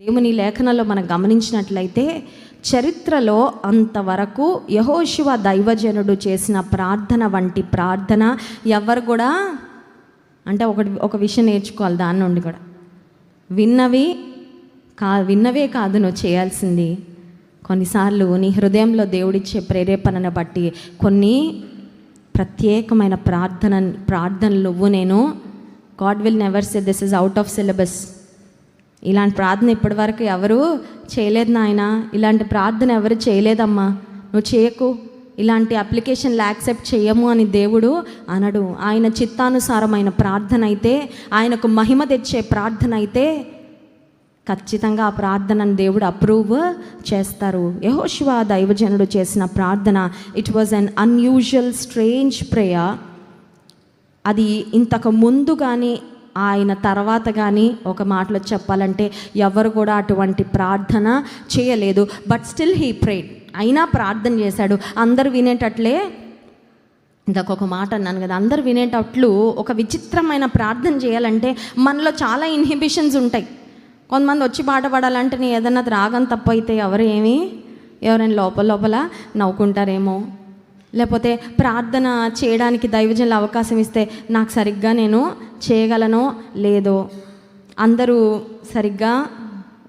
దేవుని లేఖనంలో మనం గమనించినట్లయితే చరిత్రలో అంతవరకు యహోశివ దైవజనుడు చేసిన ప్రార్థన వంటి ప్రార్థన ఎవరు కూడా అంటే ఒకటి ఒక విషయం నేర్చుకోవాలి దాని నుండి కూడా. విన్నవి కా విన్నవే కాదు నువ్వు చేయాల్సింది. కొన్నిసార్లు నీ హృదయంలో దేవుడిచ్చే ప్రేరేపణను బట్టి కొన్ని ప్రత్యేకమైన ప్రార్థన ప్రార్థనలు నువ్వు నేను God will never say this is out of syllabus ఇలాంటి ప్రార్థన ఇప్పటివరకు ఎవరు చేయలేదు నాయన. ఇలాంటి ప్రార్థన ఎవరు చేయలేదమ్మా. నువ్వు చేయకు. ఇలాంటి అప్లికేషన్లు యాక్సెప్ట్ చేయము అని దేవుడు అనడు. ఆయన చిత్తానుసారమైన ప్రార్థన అయితే ఆయనకు మహిమ తెచ్చే ప్రార్థన అయితే ఖచ్చితంగా ఆ ప్రార్థనను దేవుడు అప్రూవ్ చేస్తారు. యహోశివ దైవజనుడు చేసిన ప్రార్థన it was an unusual strange prayer అది ఇంతకు ముందు కానీ ఆయన తర్వాత కానీ ఒక మాటలో చెప్పాలంటే ఎవరు కూడా అటువంటి ప్రార్థన చేయలేదు. బట్ స్టిల్ హీ ప్రేడ్ అయినా ప్రార్థన చేశాడు. అందరు వినేటట్లే ఇందాక ఒక మాట అన్నాను కదా అందరు వినేటట్లు ఒక విచిత్రమైన ప్రార్థన చేయాలంటే మనలో చాలా ఇన్హిబిషన్స్ ఉంటాయి. కొంతమంది వచ్చి పాట పాడాలంటే నీ ఏదన్నా రాగం తప్పైతే ఎవరు ఏమి? ఎవరైనా లోపల లోపల నవ్వుకుంటారేమో. లేకపోతే ప్రార్థన చేయడానికి దైవజనులు అవకాశం ఇస్తే నాకు సరిగ్గా నేను చేయగలనో లేదో? అందరూ సరిగ్గా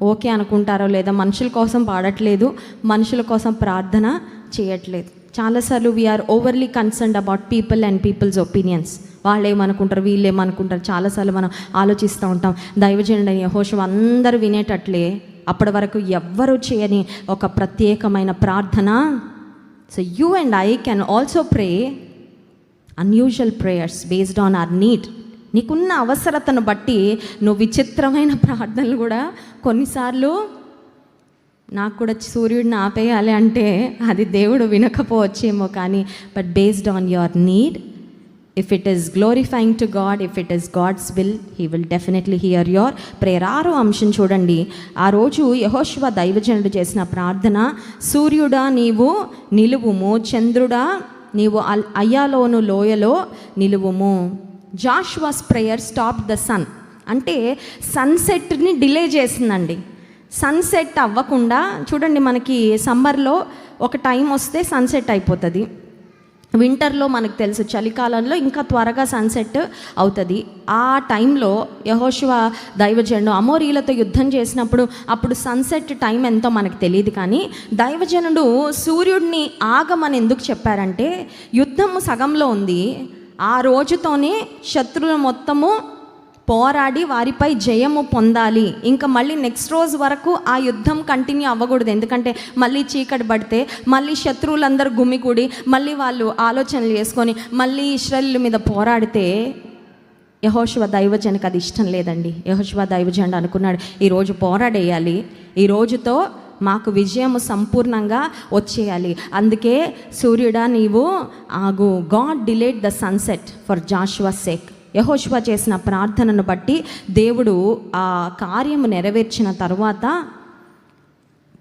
ఓకే అనుకుంటారో లేదా మనుషుల కోసం పాడట్లేదు మనుషుల కోసం ప్రార్థన చేయట్లేదు. చాలాసార్లు we are overly concerned about people and people's opinions వాళ్ళు ఏమనుకుంటారు వీళ్ళు ఏమనుకుంటారు చాలాసార్లు మనం ఆలోచిస్తూ ఉంటాం దైవజనుడు యహోషం అందరూ వినేటట్లే అప్పటి వరకు ఎవ్వరూ చేయని ఒక ప్రత్యేకమైన ప్రార్థన so you and I can also pray unusual prayers based on our need నీకున్న అవసరతను బట్టి నువ్వు విచిత్రమైన ప్రార్థనలు కూడా కొన్నిసార్లు నాకు కూడా సూర్యుడిని ఆపేయాలి అంటే అది దేవుడు వినకపోవచ్చేమో కానీ but based on your need if it is glorifying to God if it is God's will he will definitely hear your prayer ఆరో అంశం చూడండి. ఆ రోజు యహోశివ దైవజనుడు చేసిన ప్రార్థన సూర్యుడా నీవు నిలువుము చంద్రుడా నీవు అల్ అయ్యాలోను లోయలో నిలువుము. Joshua's prayer stop the sun. అంటే సన్సెట్ని డిలే చేసిందండి. సన్సెట్ అవ్వకుండా చూడండి మనకి సమ్మర్లో ఒక టైం వస్తే సన్సెట్ అయిపోతుంది. వింటర్లో మనకు తెలుసు చలికాలంలో ఇంకా త్వరగా సన్సెట్ అవుతుంది. ఆ టైంలో యహోశివ దైవజనుడు అమోరీలతో యుద్ధం చేసినప్పుడు అప్పుడు సన్సెట్ టైం ఎంతో మనకు తెలియదు కానీ దైవజనుడు సూర్యుడిని ఆగమని ఎందుకు చెప్పారంటే యుద్ధము సగంలో ఉంది. ఆ రోజుతోనే శత్రువులు మొత్తము పోరాడి వారిపై జయము పొందాలి. ఇంకా మళ్ళీ నెక్స్ట్ రోజు వరకు ఆ యుద్ధం కంటిన్యూ అవ్వకూడదు. ఎందుకంటే మళ్ళీ చీకటి పడితే మళ్ళీ శత్రువులందరూ గుమికూడి మళ్ళీ వాళ్ళు ఆలోచనలు చేసుకొని మళ్ళీ ఇస్రాయల్ మీద పోరాడితే యహోశివ దైవజనకు అది ఇష్టం లేదండి. యహోశివ దైవజనుడు అనుకున్నాడు ఈరోజు పోరాడేయాలి. ఈ రోజుతో మాకు విజయము సంపూర్ణంగా వచ్చేయాలి. అందుకే సూర్యుడా నీవు ఆగు. God delayed the sunset for Joshua sake యహోశివ చేసిన ప్రార్థనను బట్టి దేవుడు ఆ కార్యము నెరవేర్చిన తర్వాత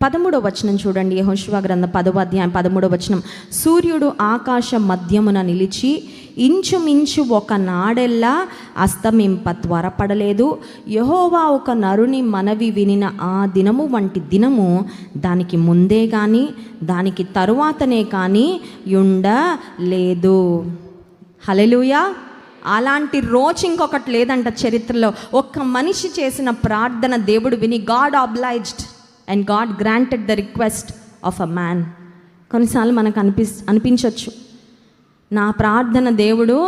పదమూడవ వచనం చూడండి. యహోశివ గ్రంథం పదవ అధ్యాయం పదమూడవ వచనం. సూర్యుడు ఆకాశ మధ్యమున నిలిచి ఇంచుమించు ఒక నాడెల్లా అస్తమింప త్వరపడలేదు. యహోవా ఒక నరుని మనవి వినిన ఆ దినము వంటి దినము దానికి ముందే కానీ దానికి తరువాతనే కానీ ఉండలేదు హలెలుయా అలాంటి రోజు ఇంకొకటి లేదంట చరిత్రలో. ఒక్క మనిషి చేసిన ప్రార్థన దేవుడు విని God obliged and God granted the request of a man. కొన్నిసార్లు మనకు అనిపి అనిపించవచ్చు నా ప్రార్థన దేవుడు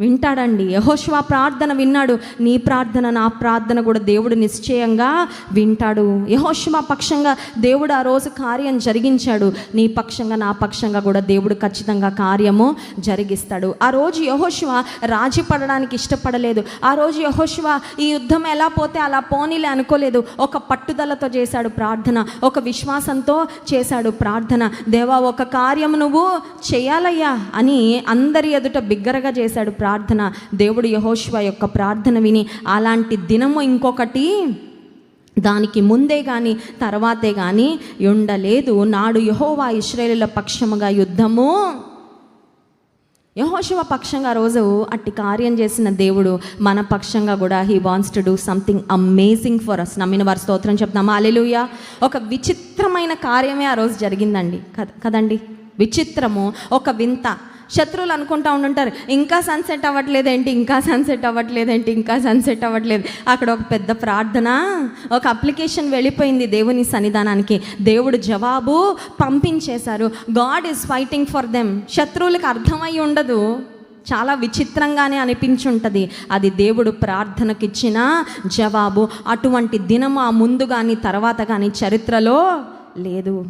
వింటాడండి. యహోష్వా ప్రార్థన విన్నాడు. నీ ప్రార్థన నా ప్రార్థన కూడా దేవుడు నిశ్చయంగా వింటాడు. యహోష్వా పక్షంగా దేవుడు ఆ రోజు కార్యం జరిగించాడు. నీ పక్షంగా నా పక్షంగా కూడా దేవుడు ఖచ్చితంగా కార్యము జరిగిస్తాడు. ఆ రోజు యహోష్వా రాజీ పడడానికి ఇష్టపడలేదు. ఆ రోజు యహోష్వా ఈ యుద్ధం ఎలా పోతే అలా పోనీలే అనుకోలేదు. ఒక పట్టుదలతో చేశాడు ప్రార్థన. ఒక విశ్వాసంతో చేశాడు ప్రార్థన. దేవా ఒక కార్యం నువ్వు చేయాలయ్యా అని అందరి ఎదుట బిగ్గరగా చేశాడు ప్రార్థన దేవుడు యహోశివ యొక్క ప్రార్థన విని అలాంటి దినము ఇంకొకటి దానికి ముందే కానీ తర్వాతే కానీ ఉండలేదు. నాడు యహోవా ఇస్రాయేలుల పక్షముగా యుద్ధము. యహోశివ పక్షంగా రోజు అట్టి కార్యం చేసిన దేవుడు మన పక్షంగా కూడా he wants to do something amazing for us నమ్మిన వారి స్తోత్రం చెప్తామా అలెలుయ ఒక విచిత్రమైన కార్యమే ఆ రోజు జరిగిందండి. కదండి? విచిత్రము ఒక వింత. శత్రువులు అనుకుంటా ఉండుంటారు. ఇంకా సన్సెట్ అవ్వట్లేదేంటి ఇంకా సన్సెట్ అవ్వట్లేదేంటి ఇంకా సన్సెట్ అవ్వట్లేదు. అక్కడ ఒక పెద్ద ప్రార్థన ఒక అప్లికేషన్ వెళ్ళిపోయింది దేవుని సన్నిధానానికి. దేవుడు జవాబు పంపించేశారు. God is fighting for them శత్రువులకు అర్థమై ఉండదు. చాలా విచిత్రంగానే అనిపించుంటుంది. అది దేవుడు ప్రార్థనకి ఇచ్చిన జవాబు. అటువంటి దినం ఆ ముందు కానీ తర్వాత కానీ చరిత్రలో లేదు.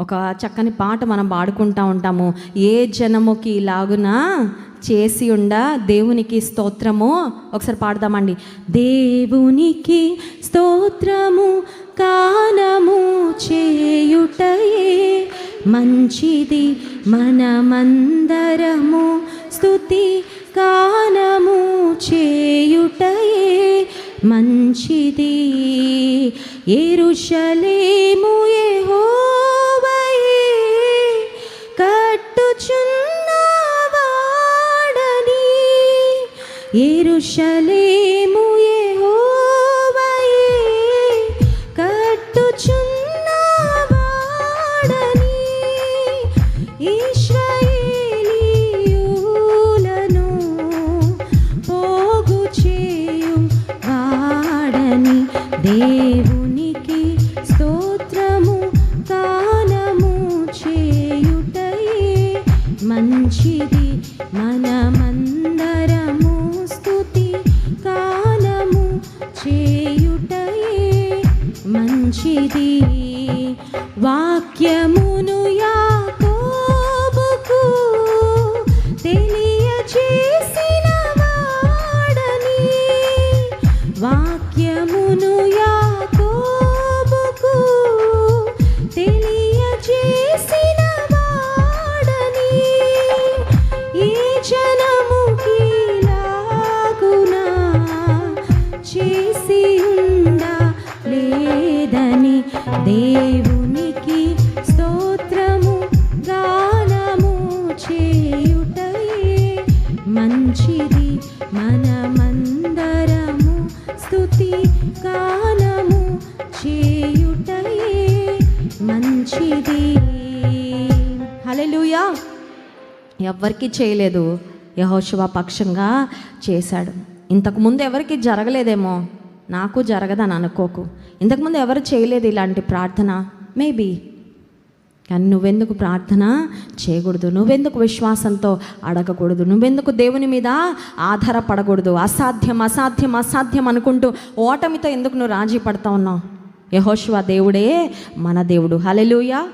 ఒక చక్కని పాట మనం పాడుకుంటా ఉంటాము. ఏ జనముకి ఇలాగున చేసి ఉండ దేవునికి స్తోత్రము. ఒకసారి పాడదామండి. దేవునికి స్తోత్రము కానము చేయుటయే మంచిది. మనమందరము స్తుతి కానము చేయుటయే మంచిది. ఎరుషలేము ఏహో ఎరుషలేము యెహోవాయే కట్టుచున్నవాడని ఇశ్రాయేలీయులను పోగు చేయు వాడని దేవునికి స్తోత్రము కానము చేయుటయే మంచిది. এমনও ఎవరికి చేయలేదు. యహోశివ పక్షంగా చేశాడు. ఇంతకుముందు ఎవరికి జరగలేదేమో? నాకు జరగదని అనుకోకు. ఇంతకుముందు ఎవరు చేయలేదు ఇలాంటి ప్రార్థన? మేబీ కానీ నువ్వెందుకు ప్రార్థన చేయకూడదు? నువ్వెందుకు విశ్వాసంతో అడగకూడదు? నువ్వెందుకు దేవుని మీద ఆధారపడకూడదు? అసాధ్యం అసాధ్యం అసాధ్యం అనుకుంటూ ఓటమితో ఎందుకు నువ్వు రాజీ పడతా ఉన్నావు? యహోశివ దేవుడే మన దేవుడు. హలెలుయా